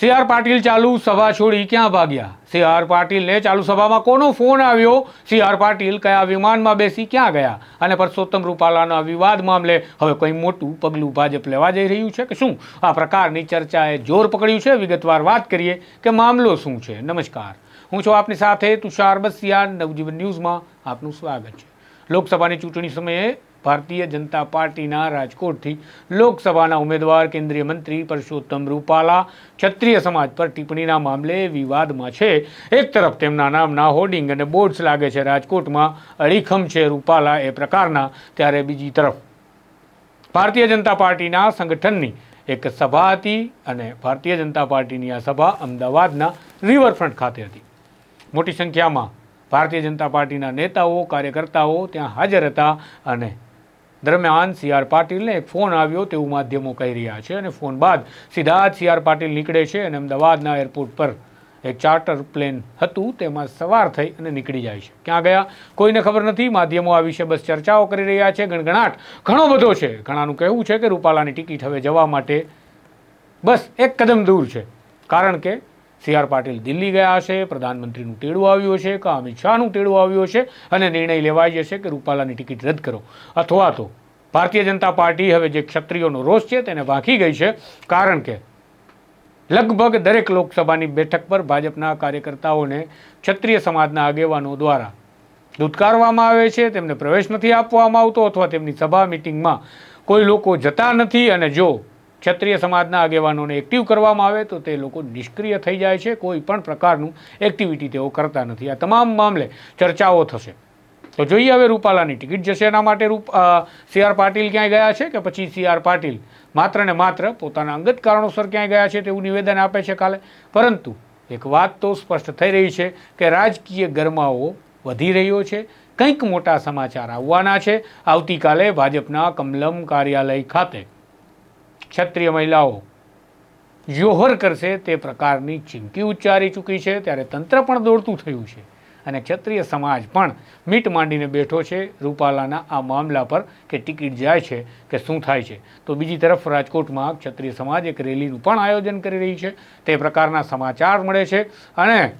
C R Patil ચાલુ સભા છોડી ક્યાં ભાગ્યા? સી આર પાટીલને ચાલુ સભામાં કોનો ફોન આવ્યો? સી આર પાટીલ કયા વિમાનમાં બેસી ક્યાં ગયા? અને પરસોત્તમ રૂપાલાના વિવાદ મામલે હવે કંઈ મોટું પગલું ભાજપ લેવા જઈ રહ્યું છે કે શું? આ પ્રકારની ચર્ચાએ જોર પકડ્યું છે. વિગતવાર વાત કરીએ કે મામલો શું છે. નમસ્કાર. હું છું આપની સાથે તુષાર બસિયા નવજીવન ન્યૂઝમાં આપનું સ્વાગત છે. લોકસભાની ચૂંટણી સમયે ભારતીય જનતા પાર્ટીના રાજકોટથી લોકસભાના ઉમેદવાર કેન્દ્રીય મંત્રી પરસોત્તમ રૂપાલા ક્ષત્રિય સમાજ પર ટિપ્પણીના મામલે વિવાદમાં છે. એક તરફ તેમના નામના હોર્ડિંગ અને બોર્ડ્સ લાગે છે. રાજકોટમાં અડીખમ છે રૂપાલા એ પ્રકારના. ત્યારે બીજી તરફ ભારતીય જનતા પાર્ટીના સંગઠનની એક સભા હતી અને ભારતીય જનતા પાર્ટીની આ સભા અમદાવાદના રિવરફ્રન્ટ ખાતે હતી. મોટી સંખ્યામાં ભારતીય જનતા પાર્ટીના નેતાઓ, કાર્યકર્તાઓ ત્યાં હાજર હતા અને દરમિયાન સી આર પાટીલને એક ફોન આવ્યો તેવું માધ્યમો કહી રહ્યા છે અને ફોન બાદ સીધા જ સી આર પાટીલ નીકળે છે અને અમદાવાદના એરપોર્ટ પર એક ચાર્ટર પ્લેન હતું તેમાં સવાર થઈ અને નીકળી જાય છે. ક્યાં ગયા? કોઈને ખબર નથી. માધ્યમો આ વિશે બસ ચર્ચાઓ કરી રહ્યા છે. ગણગણાટ ઘણો બધો છે. ઘણાનું કહેવું છે કે રૂપાલાની ટિકિટ હવે જવા માટે બસ એક કદમ દૂર છે. કારણ કે સી આર પાટીલ દિલ્હી ગયા હશે, પ્રધાનમંત્રીનું ટેડું આવ્યું હશે, કે અમિત શાહનું ટેડું આવ્યું હશે, અને નિર્ણય લેવાઈ જશે કે રૂપાલાની ટિકિટ રદ કરો. અથવા તો ભારતીય જનતા પાર્ટી હવે જે ક્ષત્રિયોનો રોષ છે તેને વાંકી ગઈ છે, કારણ કે લગભગ દરેક લોકસભાની બેઠક પર ભાજપના કાર્યકર્તાઓને ક્ષત્રિય સમાજના આગેવાનો દ્વારા ધૂતકારવામાં આવે છે, તેમને પ્રવેશ નથી આપવામાં આવતો, અથવા તેમની સભા મિટિંગમાં કોઈ લોકો જતા નથી, અને જો ક્ષત્રિય સમાજના આગેવાનોને એક્ટિવ કરવામાં આવે તો તે લોકો નિષ્ક્રિય થઈ જાય છે. કોઈ પણ પ્રકારનું એક્ટિવિટી તેઓ કરતા નથી. આ તમામ મામલે ચર્ચાઓ થશે. તો જોઈએ હવે રૂપાલાની ટિકિટ જશે એના માટે રૂપ સી આર પાટીલ ક્યાંય ગયા છે કે પછી સી આર પાટીલ માત્ર ને માત્ર પોતાના અંગત કારણોસર ક્યાંય ગયા છે તેવું નિવેદન આપે છે કાલે? પરંતુ એક વાત તો સ્પષ્ટ થઈ રહી છે કે રાજકીય ગરમાવો વધી રહ્યો છે. કંઈક મોટા સમાચાર આવવાના છે. આવતીકાલે ભાજપના કમલમ કાર્યાલય ખાતે ક્ષત્રિય મહિલાઓ જોહર કરશે તે પ્રકારની ચીમકી ઉચ્ચારી ચૂકી છે, ત્યારે તંત્ર પણ દોડતું થયું છે. અને ક્ષત્રિય સમાજ પણ મીટ માંડીને બેઠો છે રૂપાલાના આ મામલા પર કે ટિકિટ જાય છે કે શું થાય છે. તો બીજી તરફ રાજકોટમાં ક્ષત્રિય સમાજ એક રેલીનું પણ આયોજન કરી રહી છે. તે પ્રકારના સમાચાર મળે છે. અને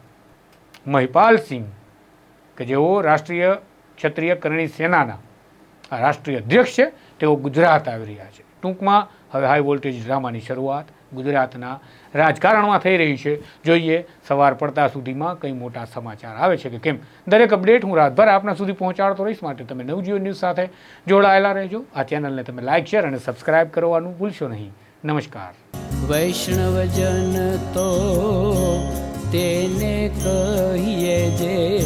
મહિપાલસિંહ કે જેઓ રાષ્ટ્રીય ક્ષત્રિય કરણી સેનાના રાષ્ટ્રીય અધ્યક્ષ છે, તેઓ ગુજરાત આવી રહ્યા છે. ટૂંકમાં હવે હાઈ વોલ્ટેજ ડ્રામાની શરૂઆત ગુજરાતના રાજકારણમાં થઈ રહી છે. જોઈએ સવાર પડતા સુધીમાં કંઈ મોટા સમાચાર આવે છે કે કેમ. દરેક અપડેટ હું રાતભર આપના સુધી પહોંચાડતો રહીશ, માટે તમે નવજીવન ન્યૂઝ સાથે જોડાયેલા રહેજો. આ ચેનલને તમે લાઇક શેર અને સબસ્ક્રાઇબ કરવાનું ભૂલશો નહીં. નમસ્કાર. વૈષ્ણવજન તો તેને કહીએ જે